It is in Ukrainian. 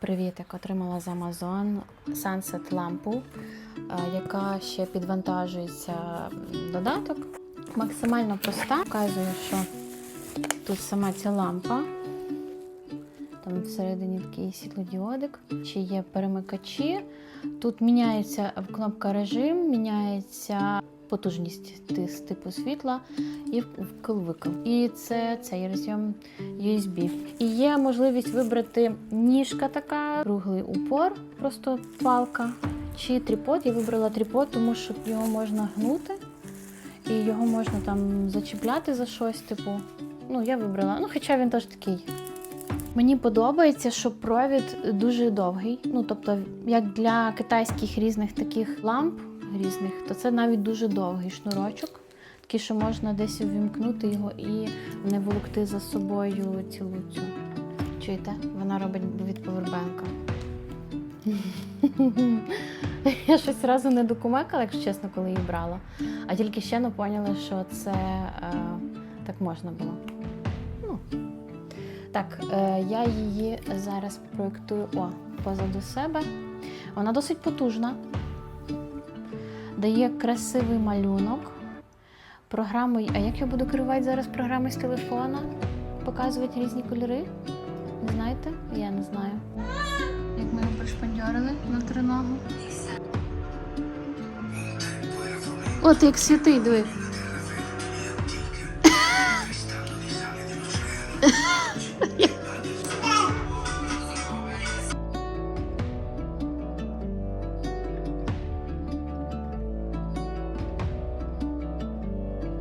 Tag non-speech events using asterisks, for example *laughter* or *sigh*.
Привітик, отримала з Amazon Sunset лампу, е, яка ще підвантажується додаток. Максимально проста. Показую, що тут сама ця лампа. Там всередині такий світлодіодик, чи є перемикачі. Тут міняється кнопка режим, міняється потужність типу світла і вкл-викл. І це цей розйом USB. І є можливість вибрати ніжка така, круглий упор, просто палка, чи тріпод. Я вибрала тріпод, тому що його можна гнути, і його можна там зачіпляти за щось, типу. Ну, я вибрала. Ну, хоча він теж такий. Мені подобається, що провід дуже довгий. Ну, тобто, як для китайських різних таких ламп різних, то це навіть дуже довгий шнурочок. Такий, що можна десь увімкнути його і не волокти за собою цілу цю. Чуєте? Вона робить від повербенка. *laughs* Я щось одразу не докумекала, якщо чесно, коли її брала. А тільки ще не поняла, що це е, так можна було. Ну. Так, е, я її зараз проєктую позаду себе. Вона досить потужна, дає красивий малюнок. Програмою, а як я буду керувати зараз програмою з телефона? Показувати різні кольори? Не знаєте? Я не знаю. Як ми його пришпандьорили на триногу. От як святий диви. *laughs*